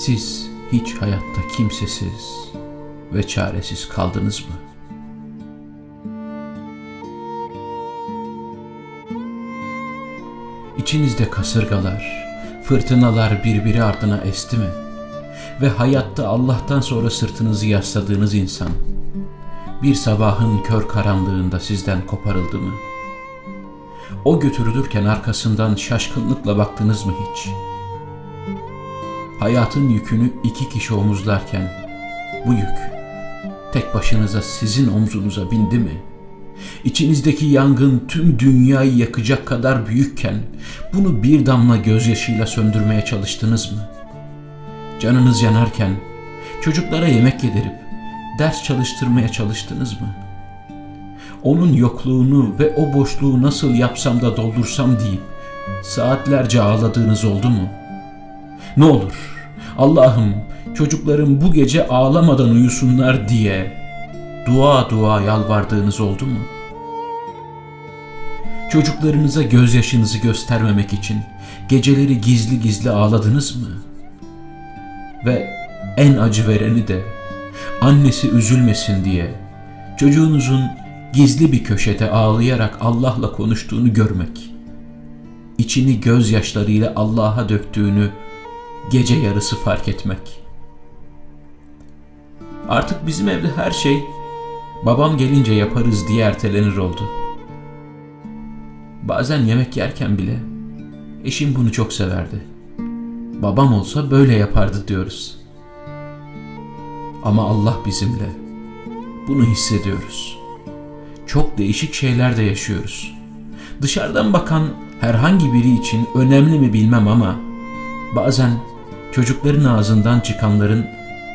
Siz hiç hayatta kimsesiz ve çaresiz kaldınız mı? İçinizde kasırgalar, fırtınalar birbiri ardına esti mi? Ve hayatta Allah'tan sonra sırtınızı yasladığınız insan, bir sabahın kör karanlığında sizden koparıldı mı? O götürülürken arkasından şaşkınlıkla baktınız mı hiç? Hayatın yükünü iki kişi omuzlarken bu yük tek başınıza sizin omzunuza bindi mi? İçinizdeki yangın tüm dünyayı yakacak kadar büyükken bunu bir damla gözyaşıyla söndürmeye çalıştınız mı? Canınız yanarken çocuklara yemek yedirip ders çalıştırmaya çalıştınız mı? Onun yokluğunu ve o boşluğu nasıl yapsam da doldursam deyip saatlerce ağladığınız oldu mu? Ne olur Allah'ım çocuklarım bu gece ağlamadan uyusunlar diye dua dua yalvardığınız oldu mu? Çocuklarınıza gözyaşınızı göstermemek için geceleri gizli gizli ağladınız mı? Ve en acı vereni de annesi üzülmesin diye çocuğunuzun gizli bir köşede ağlayarak Allah'la konuştuğunu görmek, içini gözyaşlarıyla Allah'a döktüğünü gece yarısı fark etmek. Artık bizim evde her şey babam gelince yaparız diye ertelenir oldu. Bazen yemek yerken bile eşim bunu çok severdi. Babam olsa böyle yapardı diyoruz. Ama Allah bizimle. Bunu hissediyoruz. Çok değişik şeyler de yaşıyoruz. Dışarıdan bakan herhangi biri için önemli mi bilmem ama bazen çocukların ağzından çıkanların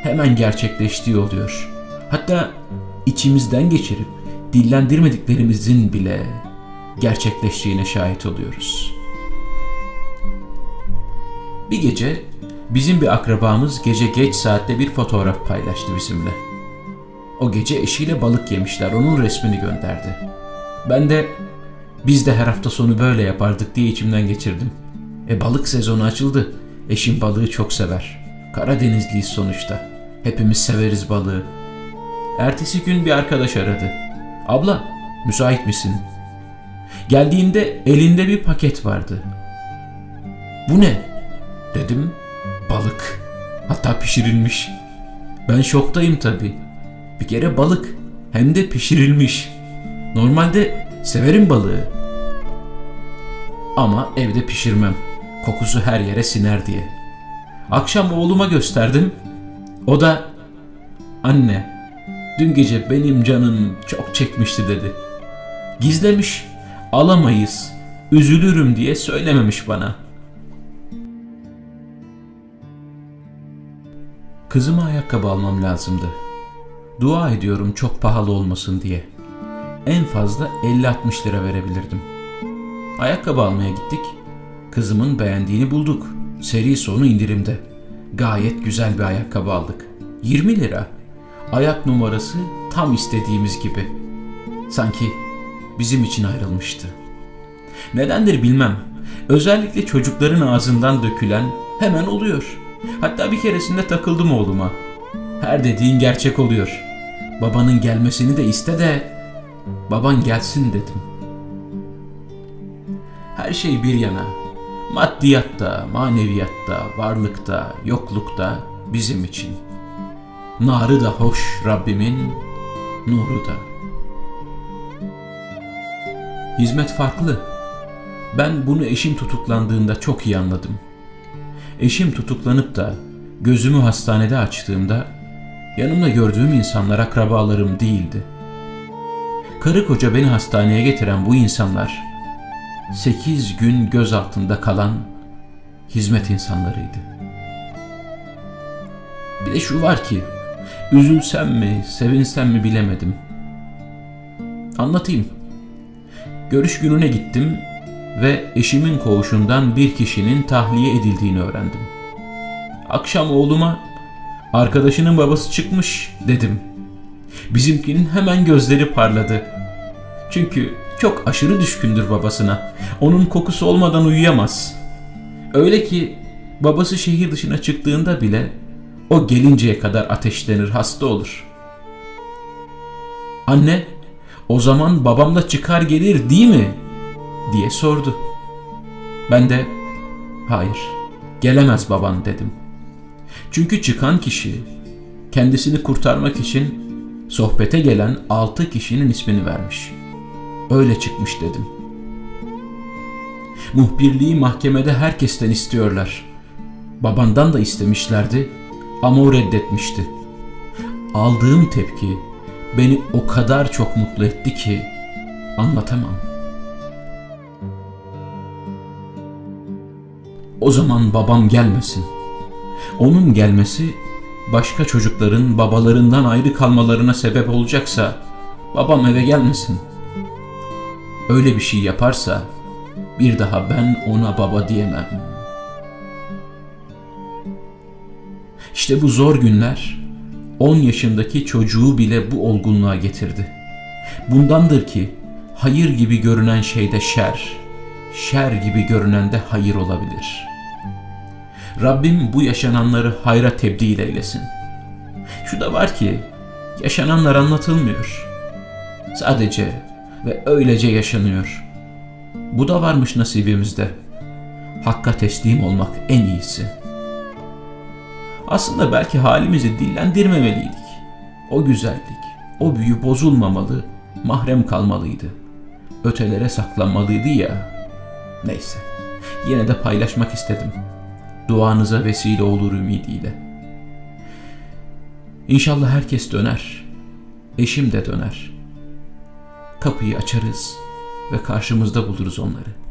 hemen gerçekleştiği oluyor. Hatta içimizden geçirip dillendirmediklerimizin bile gerçekleştiğine şahit oluyoruz. Bir gece bizim bir akrabamız gece geç saatte bir fotoğraf paylaştı bizimle. O gece eşiyle balık yemişler, onun resmini gönderdi. Ben de biz de her hafta sonu böyle yapardık diye içimden geçirdim. E balık sezonu açıldı. Eşim balığı çok sever. Karadenizliyiz sonuçta. Hepimiz severiz balığı. Ertesi gün bir arkadaş aradı. Abla, müsait misin? Geldiğinde elinde bir paket vardı. Bu ne? Dedim. Balık. Hatta pişirilmiş. Ben şoktayım tabii. Bir kere balık. Hem de pişirilmiş. Normalde severim balığı. Ama evde pişirmem. Kokusu her yere siner diye. Akşam oğluma gösterdim. O da anne dün gece benim canım çok çekmişti dedi. Gizlemiş alamayız üzülürüm diye söylememiş bana. Kızıma ayakkabı almam lazımdı. Dua ediyorum çok pahalı olmasın diye. En fazla 50-60 lira verebilirdim. Ayakkabı almaya gittik. Kızımın beğendiğini bulduk. Seri sonu indirimde. Gayet güzel bir ayakkabı aldık. 20 lira. Ayak numarası tam istediğimiz gibi. Sanki bizim için ayrılmıştı. Nedendir bilmem. Özellikle çocukların ağzından dökülen hemen oluyor. Hatta bir keresinde takıldım oğluma. Her dediğin gerçek oluyor. Babanın gelmesini de iste de baban gelsin dedim. Her şey bir yana. Maddiyatta, maneviyatta, varlıkta, yoklukta bizim için. Narı da hoş Rabbimin, nuru da. Hizmet farklı. Ben bunu eşim tutuklandığında çok iyi anladım. Eşim tutuklanıp da gözümü hastanede açtığımda yanımda gördüğüm insanlar akrabalarım değildi. Karı koca beni hastaneye getiren bu insanlar 8 gün göz altında kalan hizmet insanlarıydı. Bir de şu var ki üzülsem mi, sevinsem mi bilemedim. Anlatayım. Görüş gününe gittim ve eşimin koğuşundan bir kişinin tahliye edildiğini öğrendim. Akşam oğluma arkadaşının babası çıkmış dedim. Bizimkinin hemen gözleri parladı. Çünkü çok aşırı düşkündür babasına. Onun kokusu olmadan uyuyamaz. Öyle ki Babası şehir dışına çıktığında bile o gelinceye kadar ateşlenir, hasta olur. Anne, o zaman babam da çıkar gelir değil mi? diye sordu. Ben de hayır, gelemez baban dedim. Çünkü çıkan kişi kendisini kurtarmak için sohbete gelen altı kişinin ismini vermiş. Öyle çıkmış dedim. Muhbirliği mahkemede herkesten istiyorlar. Babandan da istemişlerdi ama o reddetmişti. Aldığım tepki beni o kadar çok mutlu etti ki anlatamam. O zaman babam gelmesin. Onun gelmesi başka çocukların babalarından ayrı kalmalarına sebep olacaksa babam eve gelmesin. Öyle bir şey yaparsa bir daha ben ona baba diyemem. İşte bu zor günler 10 yaşındaki çocuğu bile bu olgunluğa getirdi. Bundandır ki hayır gibi görünen şeyde şer, şer gibi görünen de hayır olabilir. Rabbim bu yaşananları hayra tebdil eylesin. Şu da var ki yaşananlar anlatılmıyor. Sadece ve öylece yaşanıyor. Bu da varmış nasibimizde. Hakka teslim olmak en iyisi. Aslında belki halimizi dillendirmemeliydik. O güzellik, o büyü bozulmamalı, mahrem kalmalıydı. Ötelere saklanmalıydı ya. Neyse. Yine de paylaşmak istedim. Duanıza vesile olur ümidiyle. İnşallah herkes döner. Eşim de döner. Kapıyı açarız ve karşımızda buluruz onları.